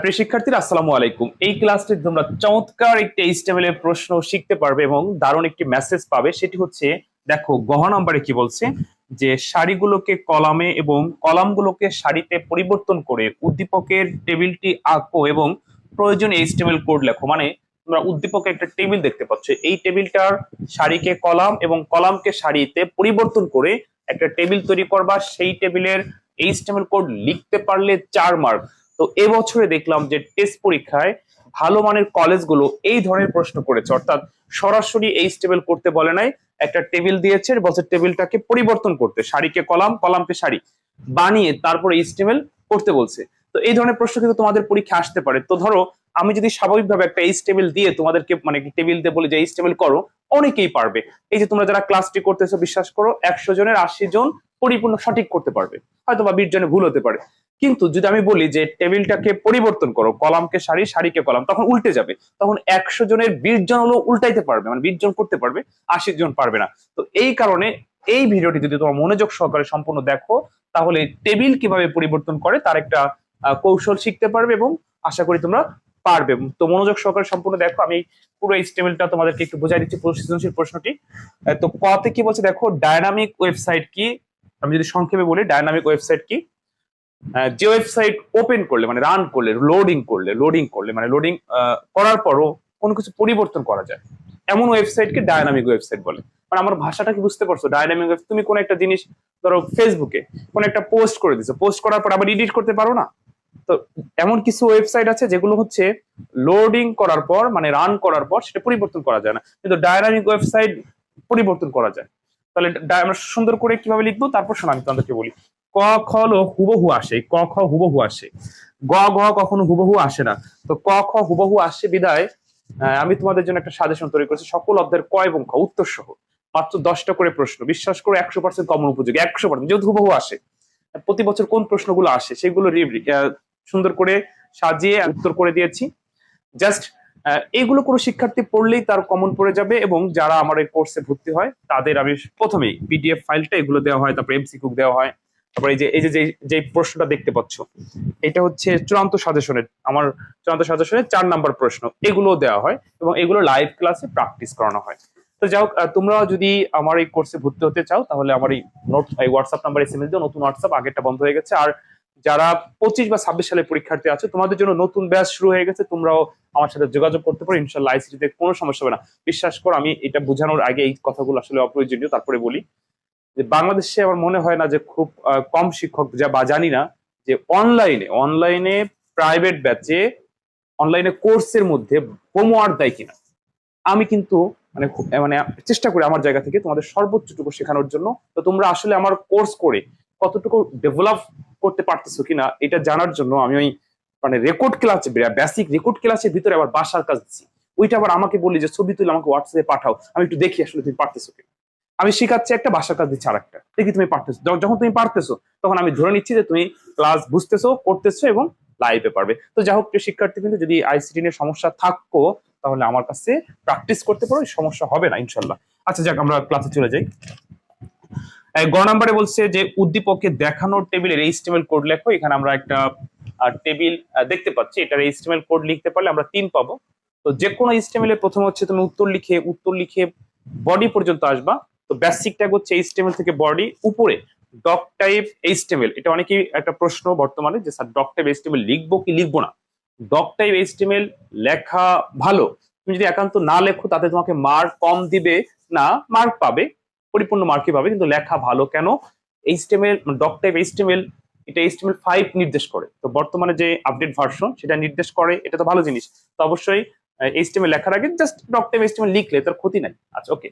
প্রিয় শিক্ষার্থীরা, আসসালামু আলাইকুম। এই ক্লাসটি তোমরা চমৎকার একটি এইচটিএমএল এর প্রশ্ন শিখতে পারবে এবং দারুণ একটি মেসেজ পাবে। সেটি হচ্ছে, দেখো গহ নম্বরে কি বলছে? যে সারিগুলোকে কলামে এবং কলামগুলোকে সারিতে পরিবর্তন করে উদ্দীপকের টেবিলটি আঁকো এবং প্রয়োজনীয় এইচটিএমএল কোড লেখো। মানে তোমরা উদ্দীপকে একটা টেবিল দেখতে পাচ্ছ। এই টেবিলটার সারিকে কলাম এবং কলামকে সারিতে পরিবর্তন করে একটা টেবিল তৈরি করবা। সেই টেবিলের এইচটিএমএল কোড লিখতে পারলে চার মার্ক তো এবছরে দেখলাম যে টেস্ট পরীক্ষায় ভালো মানের কলেজগুলো এই ধরনের প্রশ্ন করেছে। অর্থাৎ সরাসরি এই টেবিল করতে বলে নাই, একটা টেবিল দিয়েছে বলছে টেবিলটাকে পরিবর্তন করতে সারিকে কলাম, কলামকে সারি বানিয়ে তারপর এই করতে বলছে। তো এই ধরনের প্রশ্ন কিন্তু তোমাদের পরীক্ষা আসতে পারে। তো ধরো, আমি যদি স্বাভাবিকভাবে একটা এইচ টেবিল দিয়ে তোমাদেরকে মানে টেবিল দিয়ে বলে যে এইচ টেবিল করো, অনেকেই পারবে। এই যে তোমরা যারা ক্লাসটি করতেছো, বিশ্বাস করো, একশো জনের আশি জন পরিপূর্ণ সঠিক করতে পারবে। হয়তো বা বিশ জনে ভুল হতে পারে। কিন্তু যদি আমি বলি যে টেবিলটাকে পরিবর্তন করো, কলামকে সারি, সারিকে কলাম, তখন উল্টে যাবে। তখন একশো জনের বিশ জন হলো উল্টাইতে পারবে মানে বিশ জন করতে পারবে, আশি জন পারবে না। তো এই কারণে এই ভিডিওটি যদি তোমার মনোযোগ সহকারে সম্পূর্ণ দেখো, তাহলে টেবিল কীভাবে পরিবর্তন করে তার একটা কৌশল শিখতে পারবে এবং আশা করি তোমরা পারবে। তো মনোযোগ সহকারে সম্পূর্ণ দেখো, আমি পুরো এই টেবিলটা তোমাদেরকে একটু বোঝাই দিচ্ছি পুরো সৃজনশীল প্রশ্নটি। তো কতে কি বলছে দেখো ডায়নামিক ওয়েবসাইট কি? আমি যদি সংক্ষেপে বলি ডায়নামিক ওয়েবসাইট কি? যে ওয়েবসাইট ওপেন করলে মানে রান করলে লোডিং করলে লোডিং করলে মানে লোডিং করার পরও কোনো কিছু পরিবর্তন করা যায়। এমন ওয়েবসাইটকে ডায়নামিক ওয়েবসাইট বলে। মানে আমার ভাষাটা কি বুঝতে পারছ? ডায়নামিক তুমি কোন একটা জিনিস, ধরো ফেসবুকে কোন একটা পোস্ট করে দিছো। পোস্ট করার পর আবার এডিট করতে পারো না? তো এমন কিছু ওয়েবসাইট আছে যেগুলো হচ্ছে লোডিং করার পর মানে রান করার পর সেটা পরিবর্তন করা যায় না। কিন্তু ডায়নামিক ওয়েবসাইট পরিবর্তন করা যায়। তাহলে আমরা সুন্দর করে কীভাবে লিখব? তারপর শোনা আমি তোমাদেরকে বলি। ক, খ হলো হুবহু আসে। ক, খ, হুবহু আসে। গ ঘ কখনো হুবহু আসে না। তো ক, খ, হুবহু আসে বিদায় আমি তোমাদের জন্য একটা সাজেশন তৈরি করেছি। সকল অধ্যায়ের ক এবং খ, উত্তর সহ। মাত্র দশটা করে প্রশ্ন। বিশ্বাস করে একশো পার্সেন্ট কমন উপযোগী। একশো পার্সেন্ট যেহেতু হুবহু আসে, প্রতি বছর কোন প্রশ্নগুলো আসে সেগুলো সুন্দর করে সাজিয়ে উত্তর করে দিয়েছি। জাস্ট এইগুলো কোনো শিক্ষার্থী পড়লেই তার কমন পড়ে যাবে এবং যারা আমার এই কোর্সে ভর্তি হয়, তাদের আমি প্রথমেই পিডিএফ ফাইলটা এগুলো দেওয়া হয়, তারপর এমসি এমসিকিউ দেওয়া হয়। তারপর এই যে এই যে প্রশ্নটা দেখতে পাচ্ছ, এটা হচ্ছে চূড়ান্ত সাজেশনের, আমার চূড়ান্ত সাজেশনের চার নাম্বার প্রশ্ন এগুলো দেওয়া হয় এবং এগুলো লাইভ ক্লাসে প্র্যাকটিস করানো হয়। তো যাই হোক তোমরা যদি আমার এই কোর্সে ভর্তি হতে চাও, তাহলে আমার এই নোট এই হোয়াটসঅ্যাপ নাম্বার এসএমএস দিও, নতুন হোয়াটসঅ্যাপ আগেরটা বন্ধ হয়ে গেছে। আর যারা পঁচিশ বা ছাব্বিশ সালের পরীক্ষার্থী আছে, তোমাদের জন্য নতুন ব্যাচ শুরু হয়ে গেছে, তোমরাও আমার সাথে যোগাযোগ করতে পারো ইনশাল্লাহ আইসিটিতে কোনো সমস্যা হবে না। বিশ্বাস করো, আমি এটা বোঝানোর আগে এই কথাগুলো আসলে অপ্রয়োজনীয়, তারপরে বলি। যে বাংলাদেশে আমার মনে হয় না যে খুব কম শিক্ষক যা, বা জানি না যে অনলাইনে অনলাইনে প্রাইভেট ব্যাচে অনলাইনে কোর্সের মধ্যে হোমওয়ার্ক দেয় কিনা। আমি কিন্তু মানে খুব- মানে চেষ্টা করি আমার জায়গা থেকে তোমাদের সর্বোচ্চটুকু শেখানোর জন্য। তো তোমরা আসলে আমার কোর্স করে কতটুকু ডেভেলপ করতে পারতেছো কিনা, এটা জানার জন্য আমি ওই মানে রেকর্ড ক্লাসে বেসিক রেকর্ড ক্লাসের ভিতরে আবার বাসার কাজ দিচ্ছি। ওইটা আবার আমাকে বলি যে, ছবি তুলে আমাকে হোয়াটসঅ্যাপে পাঠাও, আমি একটু দেখি আসলে তুমি পারতেছো কিনা। আমি শিখাচ্ছি একটা বাসার কাজ দিচ্ছি আর একটা দেখি তুমি পারতেছো? যখন তুমি পারতেছো, তখন আমি ধরে নিচ্ছি যে তুমি ক্লাস বুঝতেছো করতেছো এবং লাইভে পারবে। তো যাই হোক শিক্ষার্থী কিন্তু যদি আইসিটি নিয়ে সমস্যা থাকতো তাহলে আমার কাছে প্র্যাকটিস করতে পারো, সমস্যা হবে না, ইনশাল্লাহ। আচ্ছা যাক, আমরা ক্লাসে চলে যাই। গ নাম্বারে বলছে যে উদ্দীপকে দেখানোর টেবিলের এইচটিএমএল কোড লেখো। এখানে আমরা একটা টেবিল দেখতে পাচ্ছি। এটার এইচটিএমএল কোড লিখতে পারলে আমরা তিন পাবো। তো যে কোনো এইচটিএমএল এর প্রথমে হচ্ছে তুমি উত্তর লিখে উত্তর লিখে বডি পর্যন্ত আসবা। তো বেসিক ট্যাগ হচ্ছে এইচটিএমএল থেকে বডি উপরে ডক টাইপ এইচটিএমএল এটা অনেকেই একটা প্রশ্ন বর্তমানে যে, স্যার ডক টাইপ এইচটিএমএল লিখব কি লিখব না? ডক টাইপ এইচটিএমএল লেখা ভালো। তুমি যদি একান্ত না লেখো, তাতে তোমাকে মার্ক কম দিবে না মার্ক পাবে, পরিপূর্ণ মার্কই পাবে, কিন্তু লেখা ভালো কেন? এইচটিএমএল ডক টাইপ এইচটিএমএল এটা এইচটিএমএল ফাইভ নির্দেশ করে। তো বর্তমানে যে আপডেট ভার্সন সেটা নির্দেশ করে, এটা তো ভালো জিনিস। তো অবশ্যই এইচটিএমএল লেখার আগে জাস্ট ডক টাইপ এইচটিএমএল লিখলে তার ক্ষতি নাই। আচ্ছা ওকে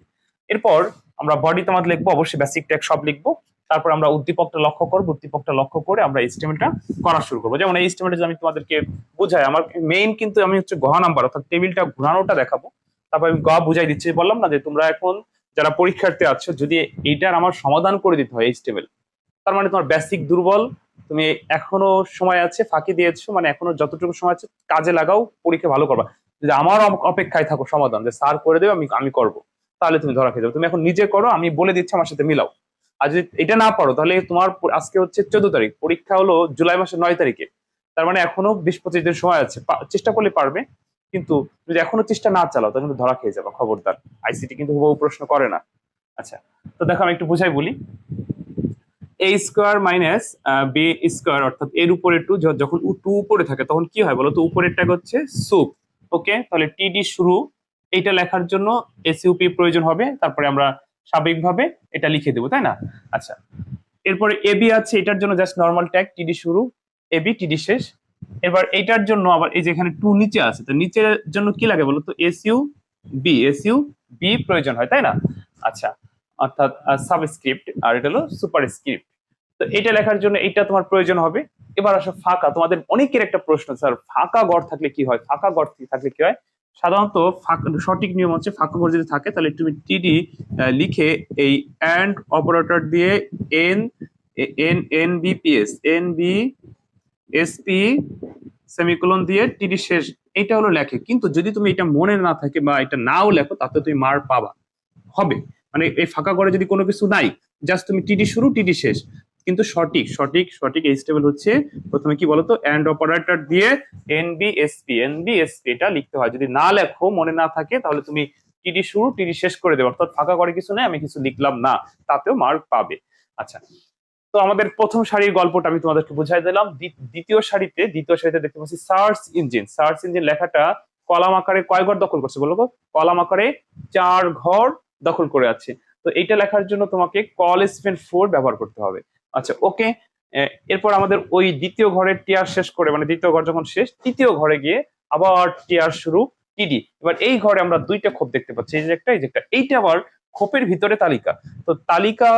এরপর আমরা বডি তোমাদের লিখব, অবশ্যই বেসিক ট্যাগ সব লিখব। তারপর আমরা উদ্দীপকটা লক্ষ্য করব, উদ্দীপকটা লক্ষ্য করে আমরা এইচটিএমএলটা করা শুরু করব। যেমন এই যদি আমি তোমাদেরকে বোঝাই, আমার মেইন কিন্তু আমি হচ্ছে গহা নাম্বার অর্থাৎ টেবিলটা ঘোরানোটা দেখাবো। তারপর আমি গ বুঝাই দিচ্ছি, বললাম না যে তোমরা এখন যারা পরীক্ষার্থী আছো, যদি এইটার আমার সমাধান করে দিতে হয় এইচটিএমএল তার মানে তোমার বেসিক দুর্বল, তুমি এখনও সময় আছে, ফাঁকি দিয়েছ মানে এখনও যতটুকু সময় আছে, কাজে লাগাও, পরীক্ষা ভালো করবা। যদি আমার অপেক্ষায় থাকো সমাধান, যে স্যার করে দেবে, আমি আমি করব। তাহলে তুমি ধরা খেয়ে যাবে। তুমি এখন নিজে করো, আমি বলে দিচ্ছি আমার সাথে মিলাও। আর যদি এটা না পারো, তাহলে তোমার আজকে হচ্ছে চোদ্দ তারিখ, পরীক্ষা হলো জুলাই মাসের নয় তারিখে। তার মানে এখনও বিশ পঁচিশ দিন সময় আছে। চেষ্টা করলে পারবে, কিন্তু যদি এখনও চেষ্টা না চালাও, তাহলে ধরা খেয়ে যাবে, খবরদার। আইসিটি কিন্তু হুবহু প্রশ্ন করে না। আচ্ছা তো দেখো আমি একটু বুঝাই বলি। A square minus B square অর্থাৎ এর উপরে টু যখন টু উপরে থাকে, তখন কি হয় বলো তো? উপরেরটা হচ্ছে সুপ ওকে তাহলে টিডি শুরু এইটা লেখার জন্য এসইউপি প্রয়োজন হবে, তারপরে আমরা স্বাভাবিকভাবে এটা লিখে দেবো, তাই না? আচ্ছা। এরপরে এবি আছে, এটার জন্য জাস্ট নর্মাল ট্যাগ টিডি শুরু এবি টিডি শেষ। এবার এইটার জন্য আবার এই যে এখানে টু নিচে আছে, তো নিচের জন্য কি লাগে বলো তো এসইউ বি এসইউ বি প্রয়োজন হয়, তাই না? আচ্ছা অর্থাৎ সাবস্ক্রিপ্ট আর এটা হলো সুপার স্ক্রিপ্ট তো এটা লেখার জন্য এটা তোমার প্রয়োজন হবে। এবার আসো ফাঁকা, তোমাদের অনেকের একটা প্রশ্ন, স্যার, ফাঁকা গড় থাকলে কি হয়? ফাঁকা গড় থাকলে কি হয়? সাধারণত সঠিক নিয়ম হচ্ছে ফাঁকা গড় যদি থাকে, তাহলে তুমি টিডি লিখে এই অ্যান্ড অপারেটর দিয়ে N N N B P S N B S P semicolon দিয়ে টিডি শেষ। এটা হলো লেখে। কিন্তু যদি তুমি এটা মনে না থাকে বা এটা নাও লেখো, তাতে তুমি মার পাবা। হবে। মানে এই ফাঁকা ঘরে যদি কোনো কিছু নাই, জাস্ট তুমি টিডি শুরু টিডি শেষ। কিন্তু সঠিক সঠিক সঠিক এই স্টেবল হচ্ছে প্রথমে কি বলতো? অ্যান্ড অপারেটর দিয়ে এনবিএসপি এনবিএসপি এটা লিখতে হয়। যদি না লেখো, মনে না থাকে, তাহলে তুমি টিডি শুরু টিডি শেষ করে দেবে। অর্থাৎ ফাঁকা করে কিছু নেই, আমি কিছু লিখলাম না। তাতেও মার্ক পাবে। আচ্ছা তো আমাদের প্রথম সারির গল্পটা আমি তোমাদেরকে বুঝাই দিলাম। দ্বি- দ্বিতীয় সারিতে দ্বিতীয় সারিতে দেখতে পাচ্ছি সার্চ ইঞ্জিন সার্চ ইঞ্জিন লেখাটা কলাম আকারে কয় ঘর দখল করছে বলো? কলাম আকারে চার ঘর দখল করে আছে। তো এইটা লেখার জন্য তোমাকে কল স্পেন ফোর ব্যবহার করতে হবে। আচ্ছা ওকে এরপর আমাদের ওই দ্বিতীয় ঘরের টিয়ার শেষ করে মানে দ্বিতীয় ঘর যখন শেষ, তৃতীয় ঘরে গিয়ে আবার টিয়ার শুরু টিডি এবার এই ঘরে আমরা দুইটা খোপ দেখতে পাচ্ছি, এই যে একটা, এই যে একটা। এইটা আবার খোপের ভিতরে তালিকা। তো তালিকা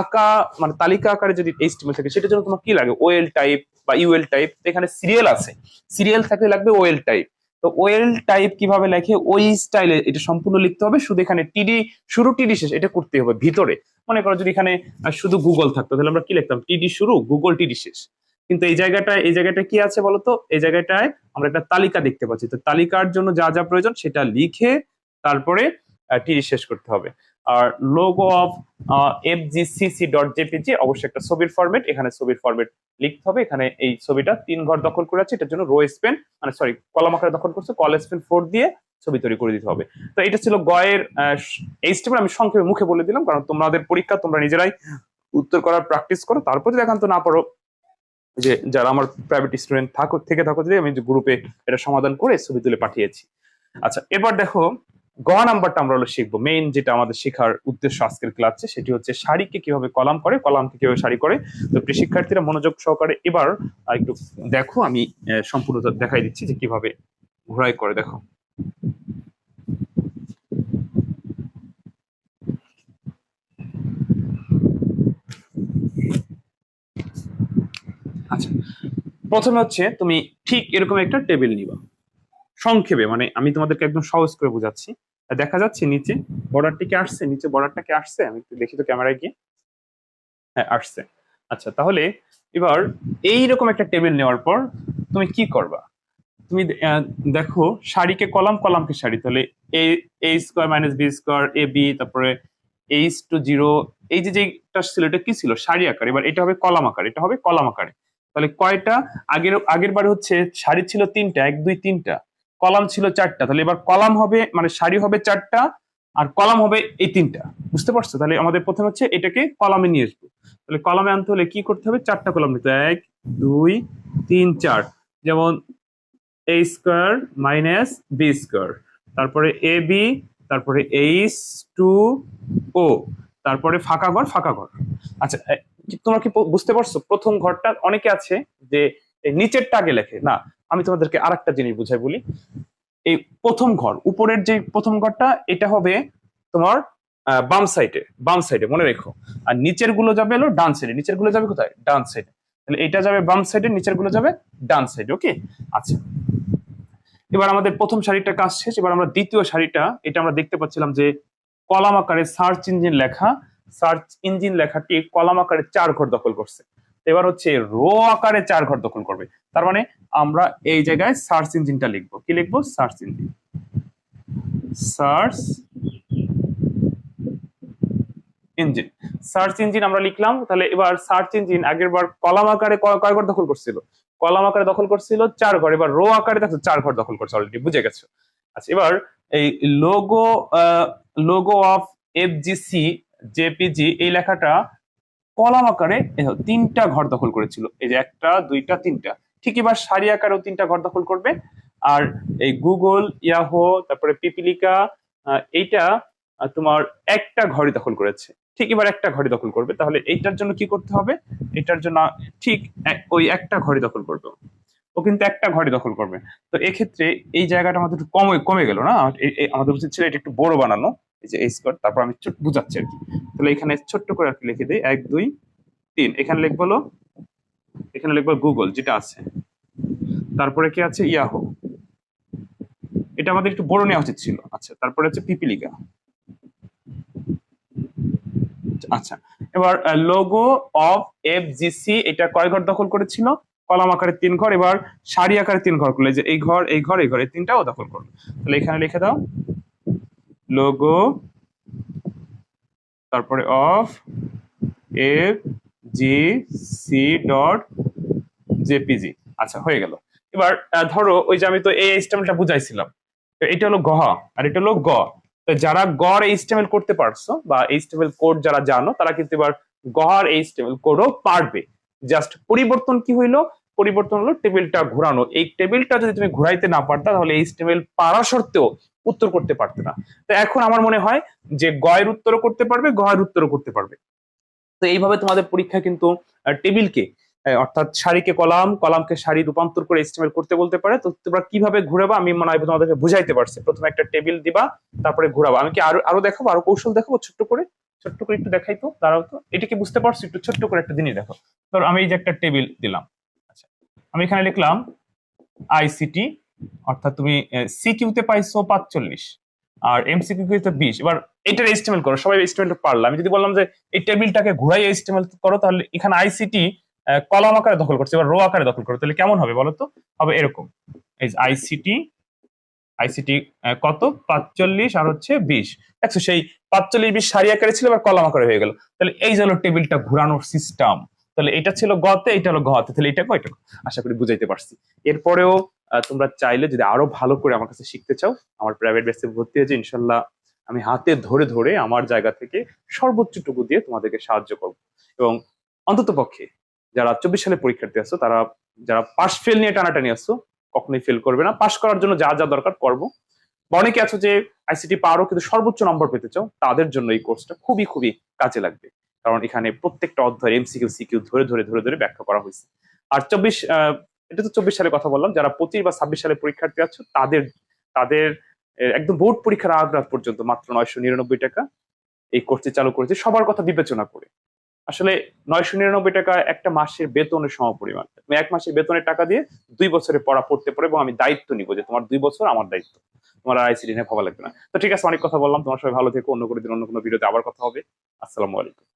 আঁকা মানে তালিকা আকারে যদি এইচটিএমএল থাকে, সেটার জন্য তোমার কি লাগে? ওএল টাইপ বা ইউএল টাইপ এখানে সিরিয়াল আছে। সিরিয়াল থাকলে লাগবে ওএল টাইপ তো ওএল টাইপ কীভাবে লেখে? ওই স্টাইলে এটা সম্পূর্ণ লিখতে হবে, শুধু এখানে টিডি শুরু টিডি শেষ, এটা করতে হবে ভিতরে। মনে করো যদি এখানে শুধু গুগল থাকতো, তাহলে আমরা কি লিখতাম? টিডি শুরু গুগল টিডি শেষ। কিন্তু এই জায়গাটায়, এই জায়গাটা কি আছে বলতো? এই জায়গাটায় আমরা একটা তালিকা দেখতে পাচ্ছি। তো তালিকার জন্য যা যা প্রয়োজন সেটা লিখে তারপরে টিডি শেষ করতে হবে। আর logo of F G CC dot JPG অবশ্যই একটা ছবির ফরম্যাট এখানে ছবির ফরম্যাট লিখতে হবে। এখানে এই ছবিটা তিন ঘর দখল করে আছে এটার জন্য রো স্পেন মানে সরি কলম আকারে দখল করছে। কল স্পেন ফোর দিয়ে ছবি তৈরি করে দিতে হবে। তো এটা ছিল গয়ের এই স্টেপে আমি সংক্ষেপে মুখে বলে দিলাম, কারণ তোমাদের পরীক্ষা তোমরা নিজেরাই উত্তর করার প্র্যাকটিস করো। তারপর যদি একান্ত না পারো, যে যারা আমার প্রাইভেট স্টুডেন্ট থাকো, থেকে থাকো, যদি আমি গ্রুপে এটা সমাধান করে ছবি তুলে পাঠিয়েছি। আচ্ছা এবার দেখো, গ নাম্বারটা আমরা হলো শিখব। মেইন যেটা আমাদের শেখার উদ্দেশ্য আজকের ক্লাসে সেটি হচ্ছে শাড়িকে কীভাবে কলাম করে, কলামকে কীভাবে শাড়ি করে। তো শিক্ষার্থীরা, মনোযোগ সহকারে এবার একটু দেখো, আমি সম্পূর্ণ দেখাই দিচ্ছি যে কীভাবে ঘোরাই করে, দেখো। আচ্ছা। প্রথমে হচ্ছে তুমি ঠিক এরকম একটা টেবিল নিবা। সংক্ষেপে মানে আমি তোমাদেরকে একদম সহজ করে বোঝাচ্ছি। দেখা যাচ্ছে নিচে বর্ডারটি কি আসছে, নিচে বর্ডারটা কি আসছে। আমি একটু দেখি তো ক্যামেরায় গিয়ে। হ্যাঁ আসছে। আচ্ছা তাহলে এবার এইরকম একটা টেবিল নেওয়ার পর তুমি কি করবা? তুমি দেখো শাড়িকে কলাম, কলামকে শাড়ি। তাহলে A A square minus B square, A, B, তারপরে এইচ টু জিরো, এই যে যেটা ছিল, এটা কি ছিল? সারি আকার। এবার এটা হবে কলাম আকার, এটা হবে কলাম আকারে। তাহলে কয়টা? আগের আগের বারে হচ্ছে সারি ছিল তিনটা, এক, দুই, তিনটা। কলাম ছিল চারটা, তাহলে এবার কলাম হবে মানে সারি হবে চারটা আর কলাম হবে এই তিনটা। বুঝতে পারছ? তাহলে আমাদের প্রথমে হচ্ছে এটাকে কলামে নিয়ে আসব। তাহলে কলামে আনতে হলে কি করতে হবে? চারটা কলাম নিতে। এক, দুই, তিন, চার। যেমন A square minus B square তারপরে এ বি তারপরে এইচ টু ও তারপরে ফাঁকা ঘর ফাঁকা ঘর। আচ্ছা তোমরা কি বুঝতে পারছ? প্রথম ঘরটা অনেকে আছে যে নিচেরটা আগে লেখে। না, আমি তোমাদেরকে আর একটা জিনিস বুঝাই বলি। এই প্রথম ঘর, উপরের যে প্রথম ঘরটা, এটা হবে তোমার বাম সাইডে বাম সাইডে মনে রেখো। আর নিচেরগুলো যাবে হলো ডান সাইডে নিচেরগুলো যাবে কোথায়? ডান সাইডে তাহলে এটা যাবে বাম সাইডে নিচেরগুলো যাবে ডান সাইডে ওকে আচ্ছা। এবার আমাদের প্রথম শাড়িটা কাজ শেষ। এবার আমরা দ্বিতীয় শাড়িটা, এটা আমরা দেখতে পাচ্ছিলাম যে কলাম আকারে সার্চ ইঞ্জিন লেখা। সার্চ ইঞ্জিন লেখাটি কলাম আকারে চার ঘর দখল করছে। এবার হচ্ছে রো আকারে চার ঘর দখল করবে। তার মানে আমরা এই জায়গায় সার্চ ইঞ্জিনটা লিখব। কি লিখব? Search engine. Search engine. Search engine আমরা লিখলাম। তাহলে এবার সার্চ ইঞ্জিন আগের বার কলাম আকারে কয় ঘর দখল করছিল? কলাম আকারে দখল করছিল চার ঘর। এবার রো আকারে দেখো চার ঘর দখল করছে অলরেডি বুঝে গেছো? আচ্ছা এবার এই logo logo of FGC JPG, এই লেখাটা কলাম আকারে তিনটা ঘর দখল করেছিল। এই যে একটা, দুইটা, তিনটা। ঠিক এবার সারি আকারেও তিনটা ঘর দখল করবে। আর এই গুগল, ইয়াহো, তারপরে পিপিলিকা এইটা তোমার একটা ঘরই দখল করেছে। ঠিক এবার একটা ঘরই দখল করবে। তাহলে এইটার জন্য কি করতে হবে? এটার জন্য ঠিক ওই একটা ঘরই দখল করবে। ও। কিন্তু একটা ঘরই দখল করবে। তো এক্ষেত্রে এই জায়গাটা আমাদের একটু কমে কমে গেল না? আমাদের উচিত ছিল এটা একটু বড় বানানো। এই যে এই স্কোয়ার তারপর আমি বুঝাচ্ছি আর কি। তাহলে এখানে ছোট্ট করে আর কি লিখে দিই। এক, দুই, তিন। এখানে লিখব হলো এখানে লিখব গুগল যেটা আছে। তারপরে কি আছে? ইয়াহো এটা আমাদের একটু বড় নেওয়া উচিত ছিল। আচ্ছা তারপরে হচ্ছে পিপিলিকা। আচ্ছা এবার লোগো অফ এফ জিসি এটা কয় ঘর দখল করেছিল? কলাম আকারে তিন ঘর, এবার সারি আকারে তিন ঘর করলে। যে এই ঘর এই ঘর এই ঘর, এই তিনটাও দখল করল। তাহলে এখানে লিখে দাও। লোগো তারপরে of F G C dot JPG আচ্ছা হয়ে গেল। এবার ধরো, ওই যে আমি তো এই স্টেমটা বুঝাইছিলাম। তো এটা হলো গহ আর এটা হলো গ। তো যারা গড় এই স্টেমেল করতে পারছ, বা এই স্টেমেল কোড যারা জানো, তারা কিন্তু এবার গড় স্টেমেল কোডও পারবে। জাস্ট পরিবর্তন কি হইল? পরিবর্তন হলো টেবিলটা ঘোরানো। এই টেবিলটা যদি তুমি ঘোরাইতে না পারতা, তাহলে এইচটিএমএল পারা সত্ত্বেও উত্তর করতে পারতে না। তো এখন আমার মনে হয় যে গয়ের উত্তরও করতে পারবে, গয়ের উত্তরও করতে পারবে। তো এইভাবে তোমাদের পরীক্ষা কিন্তু টেবিলকে অর্থাৎ সারিকে কলাম, কলামকে সারি রূপান্তর করে এস্টিমেট করতে বলতে পারে। তো তোমরা কীভাবে ঘুরাবা, আমি মনে হয় তোমাদেরকে বুঝাইতে পারছি। প্রথমে একটা টেবিল দিবা, তারপরে ঘুরাবো। আমি কি আরও আরও দেখাবো, আরও কৌশল দেখাবো ছোট্ট করে? ছোট্ট করে একটু দেখাই তো, দাঁড়াও তো। এটা কি বুঝতে পারছ? একটু ছোট্ট করে একটা জিনিস দেখো। ধরো আমি এই যে একটা টেবিল দিলাম। আচ্ছা আমি এখানে লিখলাম আইসিটি অর্থাৎ তুমি সিকিউতে পাইছো পাঁচচল্লিশ আর এমসিকিউ তে বিশ। এবার এটার এস্টিমেট করো, সবাই এস্টিমেট পারলাম আমি যদি বললাম যে এই টেবিলটাকে ঘুরাই এস্টিমেট করো, তাহলে এখানে আইসিটি কলাম আকারে দখল করছে, এবার রো আকারে দখল করো, তাহলে কেমন হবে বলো তো? হবে এরকম। এই আইসিটি আইসিটি কত? পাঁচচল্লিশ আর হচ্ছে বিশ। দেখছ, সেই পাঁচচল্লিশ, বিশ সারি আকারে ছিল, এবার কলাম আকারে হয়ে গেল। তাহলে এই যে হলো টেবিলটা ঘুরানোর সিস্টেম তাহলে এটা ছিল গতে, এটা হলো গতে, তাহলে এটা কয়টা আশা করি বুঝাইতে পারছি। এরপরেও তোমরা চাইলে যদি আরও ভালো করে আমার কাছে শিখতে চাও, আমার প্রাইভেট বেসে ভর্তি হয়েছে, ইনশাল্লাহ আমি হাতে ধরে ধরে আমার জায়গা থেকে সর্বোচ্চটুকু দিয়ে তোমাদেরকে সাহায্য করব। এবং অন্তত পক্ষে যারা চব্বিশ সালে পরীক্ষার্থী আছো, তারা যারা পাস ফেল নিয়ে টানাটানি আসছো কখনোই ফেল করবে না। পাস করার জন্য যা যা দরকার করব। অনেকে আছো যে আইসিটি পারো কিন্তু সর্বোচ্চ নম্বর পেতে চাও, তাদের জন্য এই কোর্সটা খুবই খুবই কাজে লাগবে। কারণ এখানে প্রত্যেকটা অধ্যায় এমসিকিউ সিকিউ ধরে ধরে ধরে ধরে ব্যাখ্যা করা হয়েছে। আর চব্বিশ এটা তো চব্বিশ সালে কথা বললাম, যারা পঁচিশ বা ছাব্বিশ সালে পরীক্ষার্থী আছো, তাদের তাদের একদম বোর্ড পরীক্ষার আগ রাত পর্যন্ত মাত্র নয়শো নিরানব্বই টাকা এই কোর্সটি চালু করেছে। সবার কথা বিবেচনা করে। আসলে নয়শো নিরানব্বই টাকা একটা মাসের বেতনের সমপরিমাণ। তুমি এক মাসের বেতনের টাকা দিয়ে দুই বছরে পড়া, পড়তে পারো এবং আমি দায়িত্ব নিব যে তোমার দুই বছর আমার দায়িত্ব। তোমার আর আইসিডি নিয়ে ভাবা লাগবে না। তো ঠিক আছে, অনেক কথা বললাম। তোমার সবাই ভালো থেকো, অন্য কোনো দিন অন্য কোনো ভিডিওতে আবার কথা হবে। আসসালামু আলাইকুম।